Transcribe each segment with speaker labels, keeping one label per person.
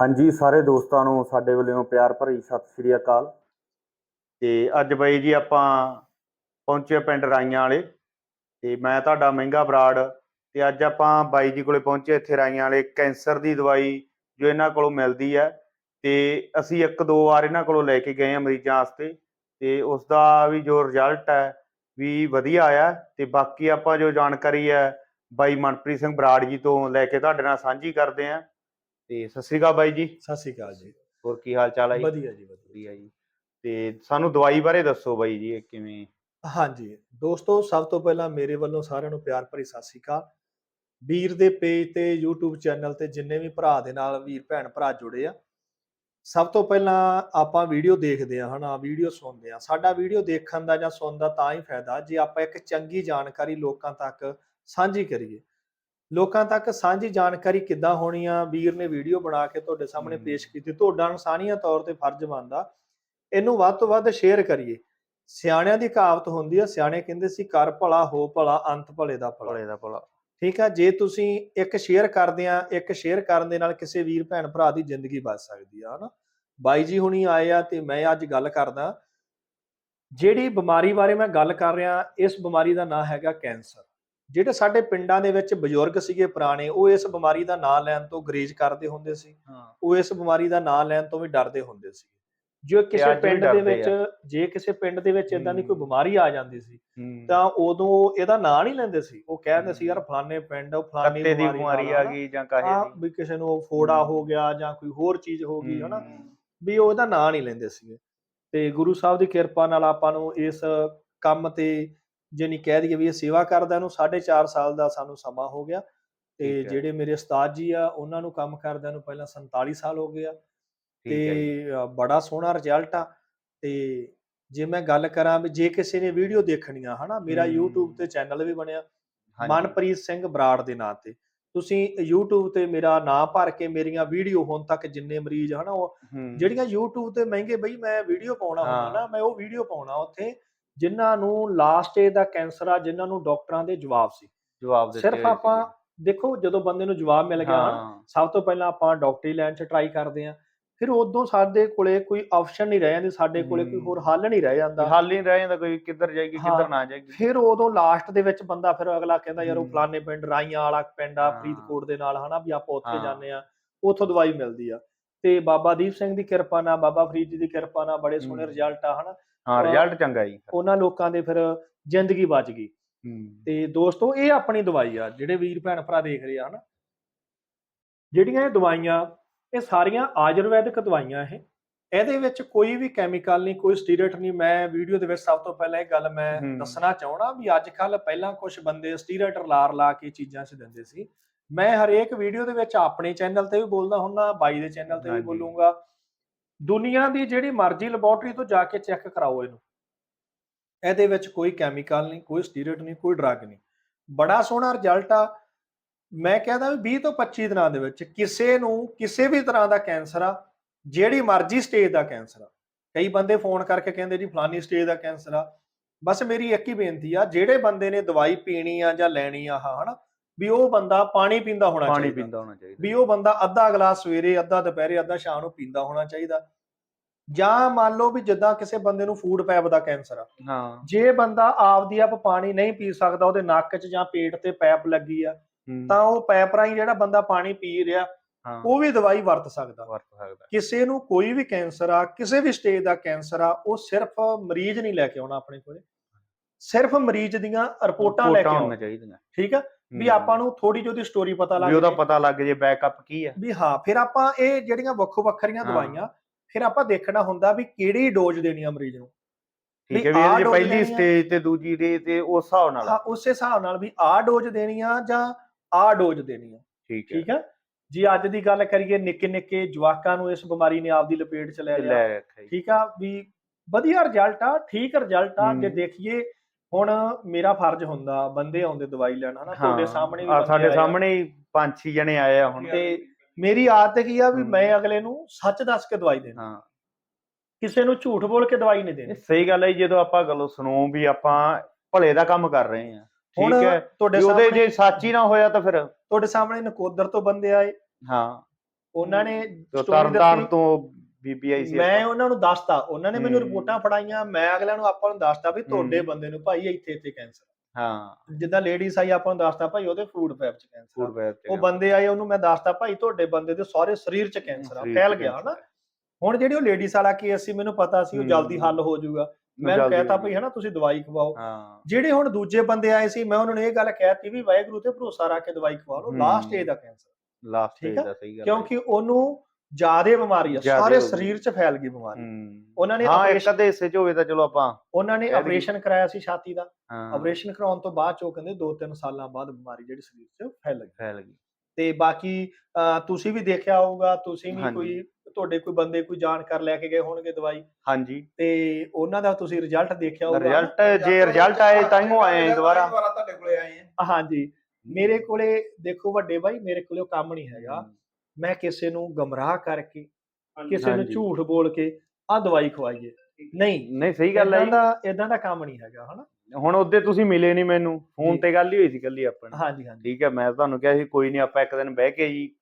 Speaker 1: ਹਾਂਜੀ, ਸਾਰੇ ਦੋਸਤਾਂ ਨੂੰ ਸਾਡੇ ਵੱਲੋਂ ਪਿਆਰ ਭਰੀ ਸਤਿ ਸ੍ਰੀ ਅਕਾਲ। ਤੇ ਅੱਜ ਬਾਈ ਜੀ ਆਪਾਂ ਪਹੁੰਚੇ ਪਿੰਡ ਰਾਈਆਂ ਵਾਲੇ। ਤੇ ਮੈਂ ਤੁਹਾਡਾ ਮਹਿੰਗਾ ਬਰਾੜ ਤੇ ਅੱਜ ਆਪਾਂ ਬਾਈ ਜੀ ਕੋਲੇ ਪਹੁੰਚੇ ਇੱਥੇ ਰਾਈਆਂ ਵਾਲੇ। ਕੈਂਸਰ ਦੀ ਦਵਾਈ ਜੋ ਇਹਨਾਂ ਕੋਲੋਂ ਮਿਲਦੀ ਹੈ। ਤੇ ਅਸੀਂ ਇੱਕ ਦੋ ਵਾਰ ਇਹਨਾਂ ਕੋਲੋਂ ਲੈ ਕੇ ਗਏ ਆ ਮਰੀਜ਼ਾਂ ਵਾਸਤੇ। ਤੇ ਉਸ ਦਾ ਵੀ ਜੋ ਰਿਜ਼ਲਟ ਹੈ, ਵੀ ਵਧੀਆ ਆਇਆ ਤੇ ਬਾਕੀ ਆਪਾਂ ਜੋ ਜਾਣਕਾਰੀ ਹੈ ਬਾਈ ਮਨਪ੍ਰੀਤ ਸਿੰਘ ਬਰਾੜ ਜੀ ਤੋਂ ਲੈ ਕੇ ਤੁਹਾਡੇ ਨਾਲ ਸਾਂਝੀ ਕਰਦੇ ਆਂ ਤੇ ਸਤਿ ਸ੍ਰੀ ਅਕਾਲ ਬਾਈ ਜੀ।
Speaker 2: ਸਤਿ ਸ਼੍ਰੀ ਅਕਾਲ ਜੀ।
Speaker 1: ਹੋਰ ਕੀ ਹਾਲ ਚਾਲ ਹੈ ਜੀ?
Speaker 2: ਵਧੀਆ ਜੀ ਵਧੀਆ।
Speaker 1: ਵਧੀਆ ਜੀ। ਤੇ ਸਾਨੂੰ ਦਵਾਈ ਬਾਰੇ ਦੱਸੋ ਬਾਈ ਜੀ ਇਹ ਕਿਵੇਂ?
Speaker 2: ਹਾਂਜੀ। ਦੋਸਤੋ ਸਭ ਤੋਂ ਪਹਿਲਾਂ ਮੇਰੇ ਵੱਲੋਂ ਸਾਰਿਆਂ ਨੂੰ ਪਿਆਰ ਭਰੀ ਸਤਿ ਸ਼੍ਰੀ ਅਕਾਲ। ਵੀਰ ਦੇ ਪੇਜ ਤੇ YouTube ਚੈਨਲ ਤੇ ਜਿੰਨੇ ਵੀ ਭਰਾ ਦੇ ਨਾਲ ਵੀਰ ਭੈਣ ਭਰਾ ਜੁੜੇ ਆ ਸਭ ਤੋਂ ਪਹਿਲਾਂ ਆਪਾਂ ਵੀਡੀਓ ਦੇਖਦੇ ਆ ਹਨਾ ਵੀਡੀਓ ਸੁਣਦੇ ਆ ਸਾਡਾ ਵੀਡੀਓ ਦੇਖਣ ਦਾ ਜਾਂ ਸੁਣਨ ਦਾ ਤਾਂ ਹੀ ਫਾਇਦਾ ਜੇ ਆਪਾਂ ਇੱਕ ਚੰਗੀ ਜਾਣਕਾਰੀ ਲੋਕਾਂ ਤੱਕ ਸਾਂਝੀ ਕਰੀਏ। ਲੋਕਾਂ ਤੱਕ ਸਾਂਝੀ ਜਾਣਕਾਰੀ ਕਿੱਦਾਂ ਹੋਣੀ ਆ? ਵੀਰ ਨੇ ਵੀਡੀਓ ਬਣਾ ਕੇ ਤੁਹਾਡੇ ਸਾਹਮਣੇ
Speaker 1: ਹਮ।
Speaker 2: ਪੇਸ਼ ਕੀਤੀ। ਤੁਹਾਡਾ ਇਨਸਾਨੀਅਤ ਤੌਰ ਤੇ ਫਰਜ਼ ਬਣਦਾ। ਇਹਨੂੰ ਵੱਧ ਤੋਂ ਵੱਧ ਸ਼ੇਅਰ ਕਰੀਏ। ਸਿਆਣਿਆਂ ਦੀ ਕਹਾਵਤ ਹੁੰਦੀ ਆ। ਸਿਆਣੇ ਕਹਿੰਦੇ ਸੀ ਕਰ ਭਲਾ ਹੋ ਭਲਾ ਅੰਤ ਭਲੇ ਦਾ ਭਲਾ।
Speaker 1: ਭਲੇ ਦਾ ਭਲਾ।
Speaker 2: ਠੀਕ ਆ? ਜੇ ਤੁਸੀਂ ਇੱਕ ਸ਼ੇਅਰ ਕਰਦੇ ਆ ਇੱਕ ਸ਼ੇਅਰ ਕਰਨ ਦੇ ਨਾਲ ਕਿਸੇ ਵੀਰ ਭੈਣ ਭਰਾ ਦੀ ਜ਼ਿੰਦਗੀ ਬਚ ਸਕਦੀ ਆ ਹਨਾ? ਬਾਈ ਜੀ ਹੁਣੀ ਆਏ ਆ ਤੇ ਮੈਂ ਅੱਜ ਗੱਲ ਕਰਦਾ। ਜਿਹੜੀ ਬਿਮਾਰੀ ਬਾਰੇ ਮੈਂ ਗੱਲ ਕਰ ਰਿਹਾ ਇਸ ਬਿਮਾਰੀ ਦਾ ਨਾਮ ਹੈਗਾ ਕੈਂਸਰ। ਜਿਹੜੇ ਸਾਡੇ ਪਿੰਡਾਂ ਦੇ ਵਿੱਚ ਬਜ਼ੁਰਗ ਸੀਗੇ ਪੁਰਾਣੇ ਉਹ ਇਸ ਬਿਮਾਰੀ ਦਾ ਨਾਮ ਲੈਣ ਤੋਂ ਗਰੇਜ ਕਰਦੇ ਹੁੰਦੇ ਸੀ। ਉਹ ਇਸ ਬਿਮਾਰੀ ਦਾ ਨਾਮ ਲੈਣ ਤੋਂ ਵੀ ਡਰਦੇ ਹੁੰਦੇ ਸੀ। ਜੇ ਕਿਸੇ ਪਿੰਡ ਦੇ ਵਿੱਚ ਜੇ ਕਿਸੇ ਪਿੰਡ ਦੇ ਵਿੱਚ ਇਦਾਂ ਦੀ ਕੋਈ। ਬਿਮਾਰੀ ਆ ਜਾਂਦੀ ਸੀ ਤਾਂ ਉਦੋਂ ਇਹਦਾ ਨਾਂ ਨਹੀਂ ਲੈਂਦੇ ਸੀ। ਉਹ ਕਹਿੰਦੇ ਸੀ ਯਾਰ ਫਲਾਣੇ ਪਿੰਡ ਉਹ ਫਲਾਣੀ
Speaker 1: ਬਿਮਾਰੀ ਆ ਗਈ ਜਾਂ ਕਾਹੇ
Speaker 2: ਹਾਂ
Speaker 1: ਦੀ।
Speaker 2: ਵੀ ਕਿਸੇ ਨੂੰ ਫੋੜਾ। ਹੋ। ਗਿਆ ਜਾਂ ਕੋਈ ਹੋਰ ਚੀਜ਼ ਹੋ ਗਈ ਹਨਾ। ਵੀ ਉਹ ਇਹਦਾ ਨਾਂ ਨਹੀਂ ਲੈਂਦੇ ਸੀਗੇ। ਤੇ ਗੁਰੂ ਸਾਹਿਬ ਦੀ ਕਿਰਪਾ ਨਾਲ ਆਪਾਂ ਨੂੰ ਇਸ ਕੰਮ ਤੇ ਜਿਹਨੀ ਕਹਿ ਦਈਏ ਵੀ ਇਹ ਸੇਵਾ ਕਰਦਾ ਨੂੰ 4.5 ਸਾਲ ਦਾ ਸਾਨੂੰ ਸਮਾਂ ਹੋ ਗਿਆ ਤੇ। ਜਿਹੜੇ ਮੇਰੇ ਉਸਤਾਦ ਜੀ ਆ ਉਹਨਾਂ ਨੂੰ ਕੰਮ ਕਰਦਿਆਂ ਨੂੰ ਪਹਿਲਾਂ 47 ਸਾਲ ਹੋ ਗਏ ਆ
Speaker 1: ਠੀਕ ਹੈ ਜੀ।
Speaker 2: ਤੇ ਬੜਾ ਸੋਹਣਾ ਰਿਜ਼ਲਟ ਆ ਤੇ ਜੇ ਮੈਂ ਗੱਲ ਕਰਾਂ ਵੀ ਜੇ ਕਿਸੇ ਨੇ ਵੀਡੀਓ ਦੇਖਣੀ ਆ ਹਨਾ ਮੇਰਾ। YouTube ਤੇ ਚੈਨਲ ਵੀ ਬਣਿਆ। ਮਨਪ੍ਰੀਤ ਸਿੰਘ ਬਰਾੜ ਦੇ ਨਾਂ ਤੇ ਤੁਸੀਂ YouTube ਤੇ ਮੇਰਾ ਨਾਮ ਭਰ ਕੇ ਮੇਰੀਆਂ ਵੀਡੀਓ ਹੁਣ ਤੱਕ ਜਿੰਨੇ ਮਰੀਜ਼ ਹਨਾ ਉਹ ਜਿਹੜੀਆਂ YouTube ਤੇ ਮਹਿੰਗੇ ਬਈ ਮੈਂ ਵੀਡੀਓ ਪਾਉਣਾ ਹੁੰਦਾ। ਨਾ ਮੈਂ ਉਹ ਵੀਡੀਓ ਪਾਉਣਾ ਉੱਥੇ ਜਿਨ੍ਹਾਂ ਨੂੰ ਲਾਸਟ ਸਟੇਜ ਦਾ ਕੈਂਸਰ ਆ ਜਿਨ੍ਹਾਂ ਨੂੰ ਡਾਕਟਰਾਂ ਦੇ ਜਵਾਬ ਸੀ
Speaker 1: ਜਵਾਬ ਦਿੱਤੇ
Speaker 2: ਸਿਰਫ ਆਪਾਂ। ਦੇਖੋ ਜਦੋਂ ਬੰਦੇ ਨੂੰ ਜਵਾਬ ਮਿਲ ਗਿਆ ਸਭ ਤੋਂ ਪਹਿਲਾਂ ਆਪਾਂ ਡਾਕਟਰੀ ਲਾਈਨ 'ਚ ਟਰਾਈ ਕਰਦੇ ਆਂ ਫਿਰ ਉਦੋਂ ਸਾਡੇ ਕੋਲੇ ਕੋਈ ਆਪਸ਼ਨ ਨਹੀਂ ਰਹਿ ਜਾਂਦੀ ਸਾਡੇ ਕੋਲੇ ਕੋਈ। ਹੋਰ ਹੱਲ ਨਹੀਂ ਰਹਿ ਜਾਂਦਾ
Speaker 1: ਹੱਲ ਨਹੀਂ ਰਹਿ ਜਾਂਦਾ ਕੋਈ ਕਿੱਧਰ ਜਾਏਗੀ। ਕਿੱਧਰ ਨਾ ਜਾਏਗੀ
Speaker 2: ਫਿਰ ਉਦੋਂ ਲਾਸਟ ਦੇ ਵਿੱਚ ਬੰਦਾ ਫਿਰ ਅਗਲਾ ਕਹਿੰਦਾ ਯਾਰ ਉਹ। ਫਲਾਣੇ ਪਿੰਡ ਰਾਈਆਂ ਵਾਲਾ ਪਿੰਡ ਆ। ਫਰੀਦਕੋਟ ਦੇ ਨਾਲ ਹਨਾ ਵੀ ਆਪਾਂ ਉੱਥੇ। ਜਾਂਦੇ ਆ ਉੱਥੋਂ ਦਵਾਈ ਮਿਲਦੀ ਆ ਤੇ ਬਾਬਾ ਦੀਪ ਸਿੰਘ ਦੀ ਕਿਰਪਾ ਨਾਲ ਬਾਬਾ ਫਰੀਦ ਜੀ ਦੀ ਕਿਰਪਾ ਨਾਲ ਬੜੇ ਸੋਹਣੇ। ਰਿਜ਼ਲਟ ਆ ਹਨਾ?
Speaker 1: ਹਾਂ ਰਿਜ਼ਲਟ ਚੰਗਾ ਜੀ।
Speaker 2: ਉਹਨਾਂ ਲੋਕਾਂ ਦੇ ਫਿਰ ਜ਼ਿੰਦਗੀ ਬਚ ਗਈ। ਤੇ ਦੋਸਤੋ ਇਹ ਆਪਣੀ ਦਵਾਈ ਆ ਜਿਹੜੇ ਵੀਰ ਭੈਣ ਭਰਾ ਦੇਖ ਰਹੇ ਆ ਹਨਾ? ਜਿਹੜੀਆਂ ਇਹ ਦਵਾਈਆਂ ਇਹ ਸਾਰੀਆਂ ਆਯੁਰਵੈਦਿਕ ਦਵਾਈਆਂ ਇਹ। ਇਹਦੇ ਵਿੱਚ ਕੋਈ ਵੀ ਕੈਮੀਕਲ ਨਹੀਂ ਕੋਈ ਸਟੀਰੋਇਡ ਨਹੀਂ ਮੈਂ ਵੀਡੀਓ ਦੇ ਵਿੱਚ ਸਭ ਤੋਂ ਪਹਿਲਾਂ ਇਹ ਗੱਲ ਮੈਂ। ਦੱਸਣਾ ਚਾਹਣਾ ਵੀ ਅੱਜ ਕੱਲ ਪਹਿਲਾਂ ਕੁਝ ਬੰਦੇ ਸਟੀਰੋਇਡ ਲਾਰ ਲਾ ਕੇ ਚੀਜ਼ਾਂ 'ਚ ਦਿੰਦੇ ਸੀ। ਮੈਂ ਹਰੇਕ ਵੀਡੀਓ ਦੇ ਵਿੱਚ ਆਪਣੇ ਚੈਨਲ ਤੇ ਵੀ ਬੋਲਦਾ ਹੁੰਦਾ ਬਾਈ ਦੇ ਚੈਨਲ ਤੇ ਵੀ। ਬੋਲੂੰਗਾ। ਦੁਨੀਆ ਦੀ ਜਿਹੜੀ ਮਰਜ਼ੀ ਲੈਬੋਰਟਰੀ ਤੋਂ ਜਾ ਕੇ ਚੈੱਕ ਕਰਾਓ ਇਹਨੂੰ। ਇਹਦੇ ਵਿੱਚ ਕੋਈ ਕੈਮੀਕਲ ਨਹੀਂ ਕੋਈ ਸਟੀਰੋਇਡ ਨਹੀਂ ਕੋਈ ਡਰੱਗ ਨਹੀਂ। ਬੜਾ ਸੋਹਣਾ ਰਿਜ਼ਲਟ ਆ। ਮੈਂ ਕਹਿੰਦਾ ਵੀ 20 ਤੋਂ 25 ਦਿਨਾਂ ਦੇ ਵਿੱਚ ਕਿਸੇ ਨੂੰ ਕਿਸੇ ਵੀ ਤਰ੍ਹਾਂ ਦਾ ਕੈਂਸਰ ਆ ਜਿਹੜੀ ਮਰਜ਼ੀ ਸਟੇਜ ਦਾ ਕੈਂਸਰ ਆ। ਕਈ ਬੰਦੇ ਫੋਨ ਕਰਕੇ ਕਹਿੰਦੇ ਜੀ ਫਲਾਨੀ ਸਟੇਜ ਦਾ ਕੈਂਸਰ ਆ। ਬਸ ਮੇਰੀ ਇੱਕ ਹੀ ਬੇਨਤੀ ਆ ਜਿਹੜੇ ਬੰਦੇ ਨੇ ਦਵਾਈ ਪੀਣੀ ਆ ਜਾਂ ਲੈਣੀ ਆ ਹਨਾ ਵੀ ਉਹ ਬੰਦਾ ਪਾਣੀ ਪੀਂਦਾ ਹੋਣਾ
Speaker 1: ਪਾਣੀ
Speaker 2: ਚਾਹੀਦਾ।
Speaker 1: ਪੀਂਦਾ ਹੋਣਾ ਚਾਹੀਦਾ।
Speaker 2: ਵੀ ਉਹ ਬੰਦਾ ਅੱਧਾ ਗਲਾਸ ਸਵੇਰੇ ਅੱਧਾ ਦੁਪਹਿਰੇ ਅੱਧਾ ਸ਼ਾਮ ਨੂੰ ਪੀਂਦਾ ਹੋਣਾ ਚਾਹੀਦਾ। ਜਾਂ ਮੰਨ ਲਓ ਵੀ ਜਿੱਦਾਂ ਕਿਸੇ ਬੰਦੇ ਨੂੰ ਫੂਡ ਪੈਪ ਦਾ ਕੈਂਸਰ ਆ।
Speaker 1: ਹਾਂ।
Speaker 2: ਜੇ ਬੰਦਾ ਆਪਦੀ ਆਪ ਪਾਣੀ ਨਹੀਂ ਪੀ ਸਕਦਾ ਉਹਦੇ ਨੱਕ 'ਚ ਜਾਂ ਪੇਟ ਤੇ ਪੈਪ ਲੱਗੀ ਆ ਤਾਂ ਉਹ ਪੈਪ ਰਾਹੀਂ ਜਿਹੜਾ ਬੰਦਾ ਪਾਣੀ ਪੀ ਰਿਹਾ ਉਹ ਵੀ ਦਵਾਈ ਵਰਤ ਸਕਦਾ।
Speaker 1: ਵਰਤ ਸਕਦਾ।
Speaker 2: ਕਿਸੇ ਨੂੰ ਕੋਈ ਵੀ ਕੈਂਸਰ ਆ ਕਿਸੇ ਵੀ ਸਟੇਜ ਦਾ ਕੈਂਸਰ ਆ ਉਹ ਸਿਰਫ ਮਰੀਜ਼ ਨਹੀਂ ਲੈ ਕੇ ਆਉਣਾ ਆਪਣੇ ਕੋਲੇ। ਸਿਰਫ ਮਰੀਜ਼ ਦੀਆਂ ਰਿਪੋਰਟਾਂ ਲੈ ਕੇ ਆਉਣਾ।
Speaker 1: ਚਾਹੀਦੀਆਂ।
Speaker 2: ਠੀਕ ਆ? ਵੀ ਆਪਾਂ ਨੂੰ ਥੋੜੀ ਜਿਹੀ ਸਟੋਰੀ ਪਤਾ ਲੱਗ
Speaker 1: ਵੀ ਉਹਦਾ
Speaker 2: ਜੇ।
Speaker 1: ਪਤਾ ਲੱਗ ਜੇ ਬੈਕਅਪ ਕੀ ਹੈ
Speaker 2: ਵੀ ਹਾਂ ਫਿਰ ਆਪਾਂ ਇਹ ਜਿਹੜੀਆਂ ਵੱਖੋ ਵੱਖਰੀਆਂ
Speaker 1: ਹਾਂ।
Speaker 2: ਦਵਾਈਆਂ ਫਿਰ ਆਪਾਂ ਦੇਖਣਾ ਹੁੰਦਾ ਵੀ ਕਿਹੜੀ ਡੋਜ਼ ਦੇਣੀ ਆ ਮਰੀਜ਼ ਨੂੰ।
Speaker 1: ਠੀਕ ਹੈ ਵੀ
Speaker 2: ਆਹ
Speaker 1: ਇਹ ਜੇ
Speaker 2: dose
Speaker 1: ਪਹਿਲੀ
Speaker 2: ਆ।
Speaker 1: ਸਟੇਜ ਤੇ ਦੂਜੀ ਦੇ ਤੇ ਉਸ ਹਿਸਾਬ ਨਾਲ।
Speaker 2: ਹਾਂ ਉਸੇ ਹਿਸਾਬ ਨਾਲ ਵੀ ਆਹ ਡੋਜ਼ ਦੇਣੀ ਆ ਜਾਂ ਆਹ ਡੋਜ਼ ਦੇਣੀ ਆ।
Speaker 1: ਠੀਕ ਹੈ।
Speaker 2: ਠੀਕ ਆ ਜੀ ਅੱਜ ਦੀ ਗੱਲ ਕਰੀਏ ਨਿੱਕੇ ਨਿੱਕੇ ਜਵਾਕਾਂ ਨੂੰ ਇਸ ਬਿਮਾਰੀ ਨੇ ਆਪਦੀ ਲਪੇਟ ਚ ਲੈ ਲਿਆ ਠੀਕ ਆ ਵੀ ਵਧੀਆ ਰਿਜ਼ਲਟ ਆ ਠੀਕ ਰਿਜ਼ਲਟ ਆ ਜੇ। ਦੇਖੀਏ ਹੁਣ ਮੇਰਾ ਫਰਜ਼ ਹੁੰਦਾ ਬੰਦੇ ਆਉਂਦੇ ਦਵਾਈ ਲੈਣ ਹਨਾ ਤੁਹਾਡੇ ਸਾਹਮਣੇ ਵੀ
Speaker 1: ਸਾਡੇ
Speaker 2: ਆ।
Speaker 1: ਸਾਹਮਣੇ ਪੰਜ ਛੇ ਜਣੇ ਆਏ ਆ ਹੁਣ।
Speaker 2: ਤੇ ਮੇਰੀ ਆਦਤ ਕੀ ਆ ਵੀ। ਮੈਂ ਅਗਲੇ ਨੂੰ ਸੱਚ ਦੱਸ ਕੇ ਦਵਾਈ ਦੇਣੀ।
Speaker 1: ਹਾਂ।
Speaker 2: ਕਿਸੇ ਨੂੰ ਝੂਠ ਬੋਲ ਕੇ ਦਵਾਈ ਨਹੀਂ ਦੇਣੀ।
Speaker 1: ਸਹੀ ਗੱਲ ਹੈ ਜੀ, ਜਦੋਂ ਆਪਾਂ ਗੱਲ ਸੁਣੋ ਵੀ ਆਪਾਂ ਭਲੇ ਦਾ ਕੰਮ ਕਰ ਰਹੇ ਹਾਂ
Speaker 2: ਹੁਣ
Speaker 1: ਠੀਕ ਹੈ
Speaker 2: ਤੁਹਾਡੇ
Speaker 1: ਉਹਦੇ
Speaker 2: ਸਾਹਮਣੇ
Speaker 1: ਜੇ ਸੱਚ ਹੀ ਨਾ ਹੋਇਆ ਤਾਂ ਫਿਰ
Speaker 2: ਤੁਹਾਡੇ ਸਾਹਮਣੇ ਨਕੋਦਰ ਤੋਂ ਬੰਦੇ ਆਏ।
Speaker 1: ਹਾਂ।
Speaker 2: ਉਹਨਾਂ ਨੇ
Speaker 1: ਤਰਨਤਾਰਨ। ਤੋਂ ਬੀਬੀ ਆਈ ਸੀ
Speaker 2: ਮੈਂ ਉਹਨਾਂ ਨੂੰ ਦੱਸਤਾ। ਉਹਨਾਂ ਨੇ ਮੈਨੂੰ। ਰਿਪੋਰਟਾਂ ਫੜਾਈਆਂ। ਮੈਂ ਅਗਲਿਆਂ ਨੂੰ ਆਪਾਂ ਨੂੰ ਦੱਸਤਾ ਵੀ ਤੁਹਾਡੇ। ਬੰਦੇ ਨੂੰ ਭਾਈ ਇੱਥੇ ਇੱਥੇ ਕੈਂਸਰ
Speaker 1: ਹਾਂ।
Speaker 2: ਜਿੱਦਾਂ ਲੇਡੀਜ਼ ਆਈ ਆਪਾਂ ਨੂੰ ਦੱਸਤਾ ਭਾਈ ਉਹਦੇ ਫੂਡ ਪੈਪ ਚ ਕੈਂਸਰ
Speaker 1: ਫੂਡ ਵੈਬ ਤੇ
Speaker 2: ਉਹ ਬੰਦੇ ਆਏ ਉਹਨੂੰ ਮੈਂ ਦੱਸਤਾ ਭਾਈ ਤੁਹਾਡੇ ਬੰਦੇ ਦੇ ਸਾਰੇ ਸਰੀਰ ਚ ਕੈਂਸਰ ਆ। ਫੈਲ ਗਿਆ ਹਨਾ। ਹੁਣ ਜਿਹੜੀ ਉਹ ਲੇਡੀਜ਼ ਵਾਲਾ ਕੇਸ ਸੀ ਮੈਨੂੰ ਪਤਾ ਸੀ ਉਹ। ਜਲਦੀ ਹੱਲ ਹੋ ਜਾਊਗਾ। ਮੈਂ ਕਹਿਤਾ ਭਈ ਹਨਾ ਤੁਸੀਂ ਦਵਾਈ ਖਵਾਓ ਜਿਹੜੇ ਹੁਣ ਦੂਜੇ ਬੰਦੇ ਆਏ ਸੀ ਮੈਂ ਉਹਨਾਂ ਨੂੰ ਇਹ ਗੱਲ ਕਹਿਤੀ ਵੀ ਵਾਹਿਗੁਰੂ ਤੇ ਭਰੋਸਾ ਰੱਖ ਕੇ ਦਵਾਈ ਖਵਾ ਲਓ। ਲਾਸਟ ਏਜ ਦਾ ਕੈਂਸਰ
Speaker 1: ਲਾਸਟ ਸਟੇਜ? ਦਾ ਸਹੀ ਗੱਲ।
Speaker 2: ਕਿਉਂਕਿ ਉਹਨੂੰ ਜ਼ਿਆਦੇ ਬਿਮਾਰੀ ਆ ਸਾਰੇ। ਸਰੀਰ 'ਚ ਫੈਲ ਗਈ ਬਿਮਾਰੀ ਉਹਨਾਂ ਨੇ
Speaker 1: ਹਾਂ ਇੱਕ ਅੱਧੇ ਹਿੱਸੇ ਚ ਹੋਵੇ ਤਾਂ ਚਲੋ ਆਪਾਂ
Speaker 2: ਉਹਨਾਂ ਨੇ। ਆਪਰੇਸ਼ਨ ਕਰਾਇਆ ਸੀ ਛਾਤੀ ਦਾ ਆਪਰੇਸ਼ਨ ਕਰਾਉਣ ਤੋਂ ਬਾਅਦ ਚ ਉਹ ਕਹਿੰਦੇ 2-3 ਸਾਲਾਂ ਬਾਅਦ ਬਿਮਾਰੀ ਜਿਹੜੀ ਸਰੀਰ 'ਚ ਫੈਲ ਗਈ
Speaker 1: ਫੈਲ ਗਈ
Speaker 2: ਤੇ ਬਾਕੀ ਤੁਸੀਂ ਵੀ ਦੇਖਿਆ ਹੋਊਗਾ ਤੁਸੀਂ ਵੀ। ਕੋਈ ਤੁਹਾਡੇ ਕੋਈ ਬੰਦੇ ਕੋਈ ਜਾਣਕਾਰ ਲੈ ਕੇ ਗਏ ਹੋਣਗੇ ਦਵਾਈ?
Speaker 1: ਹਾਂਜੀ।
Speaker 2: ਤੇ ਉਹਨਾਂ ਦਾ ਤੁਸੀਂ ਰਿਜ਼ਲਟ ਦੇਖਿਆ ਹੋਊਗਾ?
Speaker 1: ਰਿਜ਼ਲਟ ਜੇ ਰਿਜ਼ਲਟ ਆਏ ਤਾਂ ਹੀ ਆਏ ਆ ਦੁਬਾਰਾ।
Speaker 3: ਤੁਹਾਡੇ ਕੋਲੇ ਆਏ ਆ।
Speaker 2: ਹਾਂਜੀ ਮੇਰੇ ਕੋਲੇ ਦੇਖੋ ਵੱਡੇ ਭਾਈ ਮੇਰੇ ਕੋਲੇ ਉਹ ਕੰਮ ਨਹੀਂ ਹੈਗਾ। ਮੈਂ ਕਿਸੇ ਨੂੰ ਗਮਰਾਹ ਕਰਕੇ ਕਿਸੇ ਨੂੰ। ਝੂਠ ਬੋਲ ਕੇ ਆ ਦਵਾਈ ਖਵਾਈਏ। ਨਹੀਂ।
Speaker 1: ਨਹੀਂ ਸਹੀ ਗੱਲ ਹੈ
Speaker 2: ਇਦਾਂ
Speaker 1: ਜੀ।
Speaker 2: ਦਾ ਇਦਾਂ ਦਾ ਕੰਮ ਨਹੀਂ ਹੈਗਾ ਹਨਾ?
Speaker 1: ਹੁਣ ਉਹਦੇ ਤੁਸੀਂ ਮਿਲੇ ਨਹੀਂ ਮੈਨੂੰ। ਫੋਨ। ਤੇ ਗੱਲ ਹੀ ਹੋਈ ਸੀ ਕੱਲੀ ਆਪਣੀ
Speaker 2: ਹਾਂਜੀ ਹਾਂਜੀ।
Speaker 1: ਠੀਕ ਹੈ ਮੈਂ ਤੁਹਾਨੂੰ ਕਿਹਾ ਸੀ ਕੋਈ ਨਹੀਂ ਆਪਾਂ ਇੱਕ ਦਿਨ ਬਹਿ ਕੇ ਜੀ।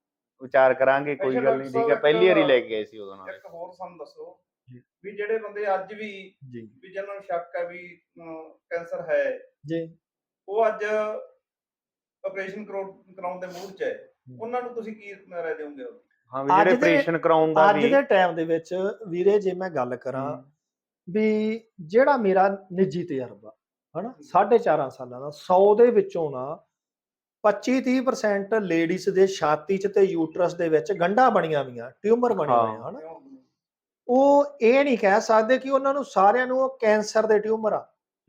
Speaker 1: ਵਿਚਾਰ ਕਰਾਂਗੇ ਕੋਈ ਗੱਲ ਨਹੀਂ ਠੀਕ ਹੈ ਪਹਿਲੀ ਵਾਰੀ ਲੈ ਕੇ ਗਏ ਸੀ ਉਦੋਂ ਨਾਲ।
Speaker 3: ਇੱਕ ਹੋਰ ਸਾਨੂੰ ਦੱਸੋ। ਵੀ ਜਿਹੜੇ ਬੰਦੇ ਅੱਜ ਵੀ ਵੀ ਜਿਹਨਾਂ ਨੂੰ ਸ਼ੱਕ ਹੈ ਵੀ ਕੈਂਸਰ ਹੈ।
Speaker 2: ਜੀ।
Speaker 3: ਉਹ ਅੱਜ ਆਪਰੇਸ਼ਨ ਕਰਾਉਣ ਦੇ ਮੂਡ 'ਚ ਹੈ। ਉਹਨਾਂ ਨੂੰ ਤੁਸੀਂ ਕੀ ਰਾਏ ਦਿਓਗੇ?
Speaker 1: ਹਾਂ ਵੀ
Speaker 2: ਅੱਜ
Speaker 1: ਜਿਹੜੇ ਆਪਰੇਸ਼ਨ ਕਰਾਉਣ ਦਾ
Speaker 2: ਅੱਜ
Speaker 1: ਵੀ
Speaker 2: ਦੇ ਟਾਈਮ ਦੇ ਵਿੱਚ ਵੀਰੇ ਜੇ ਮੈਂ ਗੱਲ ਕਰਾਂ ਵੀ ਜਿਹੜਾ ਮੇਰਾ ਨਿੱਜੀ ਤਜਰਬਾ ਹਨਾ 4.5 ਸਾਲਾਂ ਦਾ 100 ਦੇ ਵਿੱਚੋਂ ਨਾ 25-30% ਲੇਡੀਜ਼ ਦੇ ਛਾਤੀ 'ਚ ਤੇ ਯੂਟਰਸ ਦੇ ਵਿੱਚ ਗੰਢਾਂ ਬਣੀਆਂ ਹੋਈਆਂ ਟਿਊਮਰ ਬਣੇ ਹੋਏ ਹਨਾ? ਉਹ ਇਹ ਨਹੀਂ ਕਹਿ ਸਕਦੇ ਕਿ ਉਹਨਾਂ ਨੂੰ ਸਾਰਿਆਂ ਨੂੰ ਉਹ ਕੈਂਸਰ ਦੇ ਟਿਊਮਰ ਆ।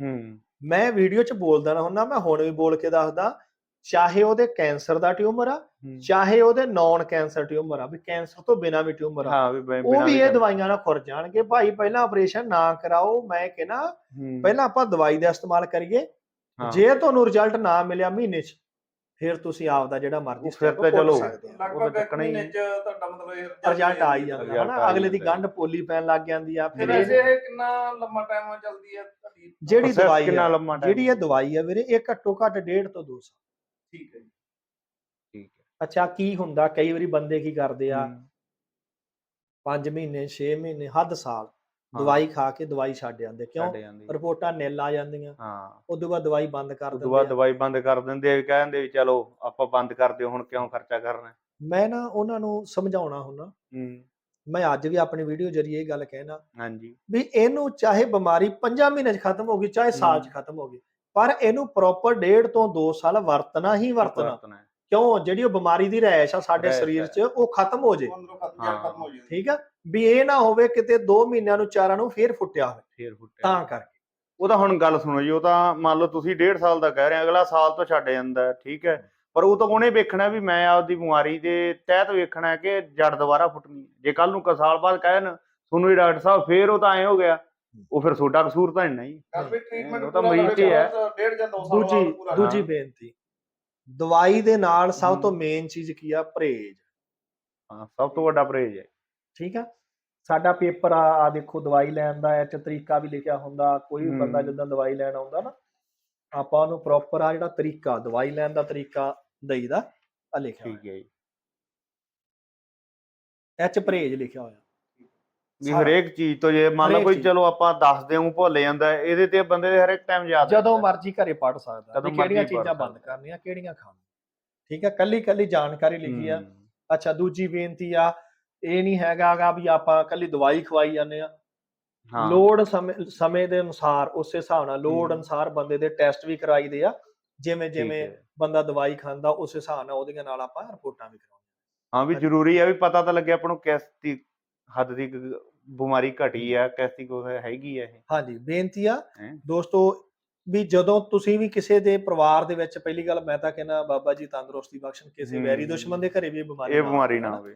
Speaker 1: ਹੂੰ।
Speaker 2: ਮੈਂ ਵੀਡੀਓ 'ਚ ਬੋਲਦਾ ਨਾ ਹੁੰਦਾ ਮੈਂ ਹੁਣ ਵੀ ਬੋਲ ਕੇ ਦੱਸਦਾ ਚਾਹੇ ਉਹਦੇ ਕੈਂਸਰ ਦਾ ਟਿਊਮਰ ਆ। ਚਾਹੇ ਉਹਦੇ ਨਾਨ ਕੈਂਸਰ ਟਿਊਮਰ ਆ ਵੀ ਕੈਂਸਰ ਤੋਂ ਬਿਨਾ ਵੀ ਟਿਊਮਰ ਆ। ਉਹ ਵੀ ਇਹ ਦਵਾਈਆਂ ਨਾਲ ਖੁਰ ਜਾਣਗੇ। ਭਾਈ ਪਹਿਲਾਂ ਆਪਰੇਸ਼ਨ ਨਾ ਕਰਾਓ ਮੈਂ ਕਹਿੰਦਾ। ਪਹਿਲਾਂ ਆਪਾਂ ਦਵਾਈ ਦਾ ਇਸਤੇਮਾਲ ਕਰੀਏ। ਜੇ ਤੁਹਾਨੂੰ ਰਿਜ਼ਲਟ ਨਾ ਮਿਲਿਆ ਮਹੀਨੇ 'ਚ ਫਿਰ ਤੁਸੀਂ ਆਪ ਦਾ ਜਿਹੜਾ ਮਰਜ਼ੀ
Speaker 1: ਉਹ ਫਿਰ ਤਾਂ ਚਲੋ।
Speaker 2: ਆ
Speaker 3: ਇੱਕ
Speaker 1: ਚੱਕਣਾ ਹੀ
Speaker 3: ਤੁਹਾਡਾ ਮਤਲਬ ਇਹ
Speaker 2: ਰਿਜ਼ਲਟ ਆ ਹੀ। ਜਾਂਦਾ।
Speaker 1: Result
Speaker 2: ਹਨਾ
Speaker 1: ਆ ਹੀ
Speaker 2: ਅਗਲੇ ਦੀ। ਗੰਢ ਪੋਲੀ ਪੈਣ ਲੱਗ ਜਾਂਦੀ ਆ
Speaker 3: ਫਿਰ
Speaker 2: ਇਹ-
Speaker 3: ਕਿੰਨਾ ਲੰਮਾ ਟਾਈਮ ਚੱਲਦੀ ਤੁਹਾਡੀ
Speaker 2: ਜਿਹੜੀ ਦਵਾਈ
Speaker 1: ਕਿੰਨਾ
Speaker 2: ਆ
Speaker 1: ਲੰਮਾ time
Speaker 2: ਜਿਹੜੀ ਇਹ ਦਵਾਈ ਆ ਵੀਰੇ ਇਹ ਘੱਟੋ ਘੱਟ ਡੇਢ ਤੋਂ 2 ਸਾਲ।
Speaker 3: ਠੀਕ ਹੈ ਜੀ।
Speaker 1: ਠੀਕ ਹੈ।
Speaker 2: ਅੱਛਾ ਕੀ ਹੁੰਦਾ? ਕਈ ਵਾਰੀ ਬੰਦੇ ਕੀ ਕਰਦੇ ਆ?
Speaker 1: ਹੂੰ।
Speaker 2: 5 ਮਹੀਨੇ 6 ਮਹੀਨੇ ਹੱਦ ਸਾਲ।
Speaker 1: ਹਾਂ।
Speaker 2: ਦਵਾਈ ਖਾ ਕੇ ਦਵਾਈ ਛੱਡ ਜਾਂਦੇ ਕਿਉਂ?
Speaker 1: ਛੱਡ ਜਾਂਦੀ ਹੈ।
Speaker 2: ਰਿਪੋਰਟਾਂ ਨਿਲ ਆ ਜਾਂਦੀਆਂ।
Speaker 1: ਹਾਂ।
Speaker 2: ਉਦੋਂ ਬਾਅਦ ਦਵਾਈ ਬੰਦ ਕਰ
Speaker 1: ਉਸ ਤੋਂ
Speaker 2: ਦਿੰਦੇ
Speaker 1: ਬਾਅਦ
Speaker 2: ਆ।
Speaker 1: ਦਵਾਈ ਬੰਦ ਕਰ ਦਿੰਦੇ ਆ ਵੀ ਕਹਿੰਦੇ ਵੀ ਚਲੋ ਆਪਾਂ ਬੰਦ ਕਰ ਦਿਓ ਹੁਣ ਕਿਉਂ ਖਰਚਾ ਕਰਨਾ? ਹੈ?
Speaker 2: ਮੈਂ ਨਾ ਉਹਨਾਂ ਨੂੰ ਸਮਝਾਉਣਾ ਹੁੰਦਾ।
Speaker 1: ਹੂੰ।
Speaker 2: ਮੈਂ ਅੱਜ ਵੀ ਆਪਣੀ ਵੀਡੀਓ ਜਰੀਏ ਇਹ ਗੱਲ ਕਹਿਣਾ।
Speaker 1: ਹਾਂਜੀ।
Speaker 2: ਵੀ ਇਹਨੂੰ ਚਾਹੇ ਬਿਮਾਰੀ 5 ਮਹੀਨੇ 'ਚ ਖਤਮ ਹੋ ਗਈ ਚਾਹੇ ਸਾਲ 'ਚ। ਖਤਮ ਹੋ ਗਈ ਪਰ ਇਹਨੂੰ ਪ੍ਰੋਪਰ ਡੇਢ ਤੋਂ 2 ਸਾਲ ਵਰਤਣਾ ਹੀ ਵਰਤਣਾ।
Speaker 1: ਵਰਤਣਾ ਹੈ।
Speaker 2: ਕਿਉਂ? ਜਿਹੜੀ ਉਹ ਬਿਮਾਰੀ ਦੀ ਰਹਿਸ਼ ਆ ਸਾਡੇ
Speaker 1: ਰਹਿਸ਼
Speaker 2: ਸਰੀਰ। 'ਚ ਉਹ ਖਤਮ ਹੋ ਜੇ।
Speaker 3: ਉਹ ਅੰਦਰੋਂ ਖਤਮ
Speaker 1: ਹਾਂ।
Speaker 3: ਜੜ ਖਤਮ ਹੋ ਜਾਂਦੀ
Speaker 2: ਠੀਕ ਆ? ਵੀ ਇਹ ਨਾ ਹੋਵੇ ਕਿਤੇ 2 ਮਹੀਨਿਆਂ ਨੂੰ ਚਾਰਾਂ ਨੂੰ ਫੇਰ ਫੁੱਟਿਆ ਹੋਵੇ
Speaker 1: ਫੇਰ ਫੁੱਟਿਆ
Speaker 2: ਤਾਂ ਕਰਕੇ
Speaker 1: ਉਹ ਤਾਂ ਹੁਣ ਗੱਲ ਸੁਣੋ ਜੀ ਉਹ ਤਾਂ ਮੰਨ ਲਓ ਤੁਸੀਂ ਡੇਢ ਸਾਲ ਦਾ ਕਹਿ ਰਹੇ ਹੋ ਅਗਲਾ ਸਾਲ ਤੋਂ ਛੱਡ ਜਾਂਦਾ ਹੈ, ਠੀਕ ਹੈ ਪਰ ਉਹ ਤਾਂ ਉਹਨੇ ਵੇਖਣਾ ਵੀ ਮੈਂ ਆਪਦੀ ਬਿਮਾਰੀ ਦੇ ਤਹਿਤ ਵੇਖਣਾ ਹੈ ਕਿ ਜੜ ਦੁਬਾਰਾ ਫੁੱਟਣੀ ਹੈ। ਜੇ ਕੱਲ ਨੂੰ ਕ ਸਾਲ ਬਾਅਦ ਕਹਿਣ ਤੁਹਾਨੂੰ ਹੀ ਡਾਕਟਰ ਸਾਹਿਬ ਫੇਰ ਉਹ ਤਾਂ ਐ ਹੋ ਗਿਆ ਉਹ ਫਿਰ ਤੁਹਾਡਾ ਕਸੂਰ ਤਾਂ ਨਹੀਂ
Speaker 3: ਵੀ ਟ੍ਰੀਟਮੈਂਟ
Speaker 1: ਉਹ ਤਾਂ ਮਰੀਜ਼ ਹੀ ਹੈ।
Speaker 3: ਡੇਢ ਜਾਂ 2 ਸਾਲ
Speaker 2: ਦੂਜੀ
Speaker 3: ਪੂਰਾ
Speaker 2: ਦੂਜੀ। ਬੇਨਤੀ ਦਵਾਈ ਦੇ ਨਾਲ ਸਭ ਤੋਂ। ਮੇਨ ਚੀਜ਼ ਕੀ ਆ ਪਰਹੇਜ਼
Speaker 1: ਹਾਂ ਸਭ ਤੋਂ ਵੱਡਾ ਪਰਹੇਜ ਹੈ
Speaker 2: ਠੀਕ ਆ ਸਾਡਾ ਪੇਪਰ ਆ ਆ ਦੇਖੋ ਦਵਾਈ ਲੈਣ ਦਾ ਇਹ ਚ ਤਰੀਕਾ ਵੀ ਲਿਖਿਆ ਹੁੰਦਾ ਕੋਈ ਵੀ
Speaker 1: ਹੂੰ।
Speaker 2: ਬੰਦਾ ਜਦੋਂ ਦਵਾਈ ਲੈਣ ਆਉਂਦਾ ਨਾ ਆਪਾਂ ਉਹਨੂੰ ਪ੍ਰੋਪਰ ਆ ਜਿਹੜਾ ਤਰੀਕਾ ਦਵਾਈ ਲੈਣ ਦਾ ਤਰੀਕਾ ਦਈਦਾ ਆ ਲਿਖਿਆ
Speaker 1: ਠੀਕ ਹੈ ਜੀ
Speaker 2: ਹੋਇਆ ਇਹ ਚ ਪਰਹੇਜ਼ ਲਿਖਿਆ ਹੋਇਆ
Speaker 1: ਵੀ। ਹਰੇਕ ਚੀਜ਼ ਤੋਂ ਜੇ ਮੰਨ ਲਓ ਕੋਈ। ਚਲੋ ਆਪਾਂ ਦੱਸਦੇ ਹਾਂ ਭੁੱਲ ਜਾਂਦਾ ਹੈ, ਇਹਦੇ ਤੇ ਬੰਦੇ ਦੇ ਹਰੇਕ ਟਾਈਮ ਯਾਦ
Speaker 2: ਜਦੋਂ
Speaker 1: ਹੈ।
Speaker 2: ਮਰਜ਼ੀ ਘਰੇ ਪੜ ਸਕਦਾ ਵੀ ਕਿਹੜੀਆਂ ਚੀਜ਼ਾਂ ਬੰਦ। ਕਰਨੀਆਂ ਕਿਹੜੀਆਂ ਖਾਣੀਆਂ ਠੀਕ ਆ ਕੱਲੀ ਕੱਲੀ ਜਾਣਕਾਰੀ ਲਿਖੀ ਆ
Speaker 1: ਹੂੰ।
Speaker 2: ਅੱਛਾ ਦੂਜੀ ਬੇਨਤੀ ਆ ਇਹ ਨਹੀਂ ਹੈਗਾਗਾ ਵੀ ਆਪਾਂ ਕੱਲੀ ਦਵਾਈ ਖਵਾਈ ਜਾਂਦੇ ਆ
Speaker 1: ਹਾਂ
Speaker 2: ਲੋੜ ਸਮੇਂ ਦੇ ਅਨੁਸਾਰ ਉਸੇ ਹਿਸਾਬ ਨਾਲ ਲੋੜ। ਅਨੁਸਾਰ ਬੰਦੇ ਦੇ ਟੈਸਟ ਵੀ ਕਰਾਈਦੇ ਆ ਜਿਵੇਂ ਜਿਵੇਂ। ਬੰਦਾ ਦਵਾਈ ਖਾਂਦਾ ਉਸ ਹਿਸਾਬ ਨਾਲ ਉਹਦੀਆਂ ਨਾਲ ਆਪਾਂ ਰਿਪੋਰਟਾਂ ਵੀ ਕਰਾਉਂਦੇ
Speaker 1: ਹਾਂ ਵੀ ਜ਼ਰੂਰੀ ਹੈ ਵੀ ਪਤਾ ਤਾਂ ਲੱਗੇ ਆਪਾਂ ਨੂੰ ਕਿਸ ਦੀ ਹੱਦ ਦੀ ਬਿਮਾਰੀ ਘਟੀ ਆ ਕਿਸ ਦੀ ਕੋਈ ਹੈਗੀ ਆ ਇਹ
Speaker 2: ਹਾਂਜੀ ਬੇਨਤੀ ਆ? ਦੋਸਤੋ ਵੀ ਜਦੋਂ ਤੁਸੀਂ ਵੀ ਕਿਸੇ ਦੇ ਪਰਿਵਾਰ ਦੇ ਵਿੱਚ ਪਹਿਲੀ ਗੱਲ ਮੈਂ ਤਾਂ ਕਹਿੰਦਾ ਬਾਬਾ ਜੀ ਤੰਦਰੁਸਤੀ ਬਖਸ਼ਣ ਕਿਸੇ ਵੈਰੀ। ਦੁਸ਼ਮਣ ਦੇ ਘਰੇ ਵੀ ਇਹ ਬਿਮਾਰੀ
Speaker 1: ਇਹ ਬਿਮਾਰੀ ਨਾ। ਹੋਵੇ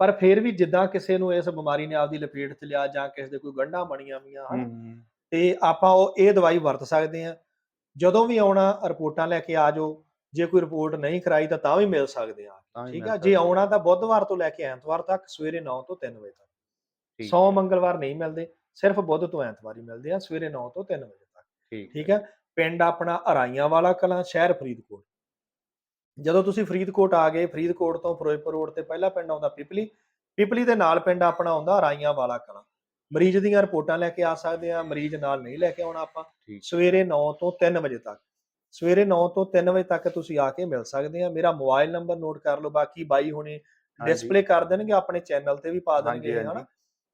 Speaker 2: ਪਰ ਫਿਰ ਵੀ ਜਿੱਦਾਂ ਕਿਸੇ ਨੂੰ ਇਸ ਬਿਮਾਰੀ ਨੇ ਆਪਦੀ ਲਪੇਟ 'ਚ ਲਿਆ ਜਾਂ ਕਿਸੇ ਦੇ ਕੋਈ ਗੰਢਾਂ ਬਣੀਆਂ ਵੀਆਂ ਹਨ? ਤੇ ਆਪਾਂ ਉਹ ਇਹ ਦਵਾਈ ਵਰਤ ਸਕਦੇ ਆ ਜਦੋਂ ਵੀ ਆਉਣਾ ਰਿਪੋਰਟਾਂ ਲੈ ਕੇ ਆ ਜਾਓ। ਜੇ ਕੋਈ ਰਿਪੋਰਟ ਨਹੀਂ ਕਰਾਈ ਤਾਂ ਤਾਂ ਵੀ ਮਿਲ ਸਕਦੇ ਆ ਠੀਕ ਆ? ਜੇ। ਆਉਣਾ ਤਾਂ ਬੁੱਧਵਾਰ ਤੋਂ ਲੈ ਕੇ ਐਤਵਾਰ ਤੱਕ ਸਵੇਰੇ 9 ਤੋਂ 3 ਵਜੇ ਤੱਕ।
Speaker 1: ਠੀਕ
Speaker 2: ਸੌ ਮੰਗਲਵਾਰ ਨਹੀਂ ਮਿਲਦੇ ਸਿਰਫ ਬੁੱਧ ਤੋਂ ਐਤਵਾਰ ਹੀ ਮਿਲਦੇ ਆ ਸਵੇਰੇ 9 ਤੋਂ 3 ਵਜੇ ਤੱਕ।
Speaker 1: ਠੀਕ
Speaker 2: ਠੀਕ ਹੈ? ਪਿੰਡ ਆਪਣਾ ਅਰਾਈਆਂ ਵਾਲਾ ਕਲਾਂ ਸ਼ਹਿਰ ਫਰੀਦਕੋਟ। ਜਦੋਂ ਤੁਸੀਂ ਫਰੀਦਕੋਟ ਆ ਗਏ ਫਰੀਦਕੋਟ ਤੋਂ ਫਿਰੋਜ਼ਪੁਰ ਰੋਡ ਤੇ ਪਹਿਲਾ ਪਿੰਡ ਆਉਂਦਾ ਪਿਪਲੀ ਪਿਪਲੀ ਦੇ ਨਾਲ ਪਿੰਡ ਆਪਣਾ ਆਉਂਦਾ ਰਾਈਆਂ ਵਾਲਾ ਕਲਾਂ। ਮਰੀਜ਼ ਦੀਆਂ ਰਿਪੋਰਟਾਂ ਲੈ ਕੇ ਆ ਸਕਦੇ ਆ ਮਰੀਜ਼ ਨਾਲ ਨਹੀਂ ਲੈ ਕੇ ਆਉਣਾ ਆਪਾਂ। ਸਵੇਰੇ 9 ਤੋਂ 3 ਵਜੇ ਤੱਕ। ਸਵੇਰੇ 9 ਤੋਂ 3 ਵਜੇ ਤੱਕ ਤੁਸੀਂ ਆ ਕੇ ਮਿਲ ਸਕਦੇ ਆ ਮੇਰਾ ਮੋਬਾਈਲ ਨੰਬਰ ਨੋਟ ਕਰ ਲਓ ਬਾਕੀ ਬਾਈ ਹੁਣੇ। ਡਿਸਪਲੇ ਕਰ ਦੇਣਗੇ ਆਪਣੇ ਚੈਨਲ ਤੇ ਵੀ ਪਾ ਦੇਣਗੇ ਹਨਾ।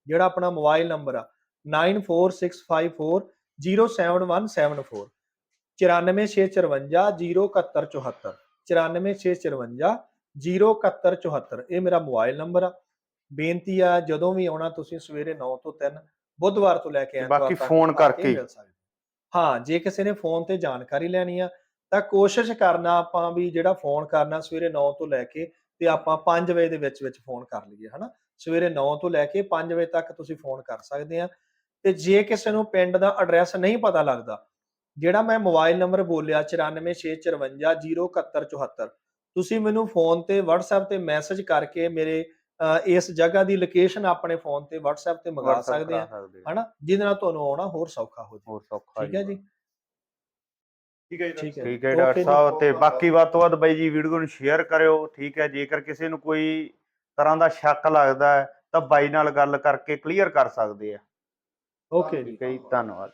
Speaker 2: ਜਿਹੜਾ ਆਪਣਾ ਮੋਬਾਈਲ ਨੰਬਰ ਆ 9465407174 94654 94654 07174 ਇਹ ਮੇਰਾ ਮੋਬਾਈਲ ਨੰਬਰ ਆ। ਬੇਨਤੀ ਆ ਜਦੋਂ ਵੀ ਆਉਣਾ ਤੁਸੀਂ ਸਵੇਰੇ 9 ਤੋਂ 3 ਬੁੱਧਵਾਰ ਤੋਂ ਲੈ ਕੇ ਐਤਵਾਰ
Speaker 1: ਬਾਕੀ ਫੋਨ ਕਰਕੇ। ਹਾਂ
Speaker 2: ਜੇ ਕਿਸੇ ਨੇ ਫੋਨ ਤੇ ਜਾਣਕਾਰੀ ਲੈਣੀ ਆ ਤਾਂ ਕੋਸ਼ਿਸ਼ ਕਰਨਾ ਆਪਾਂ ਵੀ ਜਿਹੜਾ ਫੋਨ ਕਰਨਾ ਸਵੇਰੇ 9 ਤੋਂ ਲੈ ਕੇ ਤੇ ਆਪਾਂ 5 ਵਜੇ ਦੇ ਵਿੱਚ ਵਿੱਚ ਫੋਨ ਕਰ ਲਈਏ ਹਨਾ? ਸਵੇਰੇ 9 ਤੋਂ ਲੈ ਕੇ 5 ਵਜੇ ਤੱਕ ਤੁਸੀਂ ਫੋਨ ਕਰ ਸਕਦੇ ਆ। ਤੇ ਜੇ ਕਿਸੇ ਨੂੰ ਪਿੰਡ ਦਾ ਐਡਰੈਸ ਨਹੀਂ ਪਤਾ ਲੱਗਦਾ ਜਿਹੜਾ ਮੈਂ ਮੋਬਾਈਲ ਨੰਬਰ ਬੋਲਿਆ 9465407174 ਤੁਸੀਂ ਮੈਨੂੰ ਫੋਨ ਤੇ WhatsApp ਤੇ ਮੈਸੇਜ ਕਰਕੇ ਮੇਰੇ ਇਸ ਜਗ੍ਹਾ ਦੀ ਲੋਕੇਸ਼ਨ ਆਪਣੇ ਫੋਨ ਤੇ WhatsApp ਤੇ ਮੰਗਾ ਸਕਦੇ ਆ। ਹਨਾ? ਜਿਹਦੇ ਨਾਲ ਤੁਹਾਨੂੰ ਆਉਣਾ ਹੋਰ ਸੌਖਾ ਹੋ ਜਾਏ।
Speaker 1: ਹੋਰ ਸੌਖਾ
Speaker 2: ਠੀਕ ਹੈ ਜੀ?
Speaker 3: ਠੀਕ ਹੈ ਜੀ
Speaker 2: ਠੀਕ ਹੈ
Speaker 1: ਠੀਕ ਹੈ
Speaker 2: Okay
Speaker 1: ਡਾਕਟਰ ਸਾਹਿਬ ਤੇ ਬਾਕੀ ਵੱਧ ਤੋਂ ਵੱਧ ਬਾਈ ਜੀ ਵੀਡੀਓ ਨੂੰ ਸ਼ੇਅਰ ਕਰਿਓ ਠੀਕ ਹੈ? ਜੇਕਰ ਕਿਸੇ ਨੂੰ ਕੋਈ ਤਰ੍ਹਾਂ ਦਾ ਸ਼ੱਕ ਲੱਗਦਾ ਹੈ ਤਾਂ ਬਾਈ ਨਾਲ ਗੱਲ ਕਰਕੇ ਕਲੀਅਰ ਕਰ ਸਕਦੇ ਆ।
Speaker 2: ਓਕੇ ਜੀ।
Speaker 1: ਜੀ ਧੰਨਵਾਦ।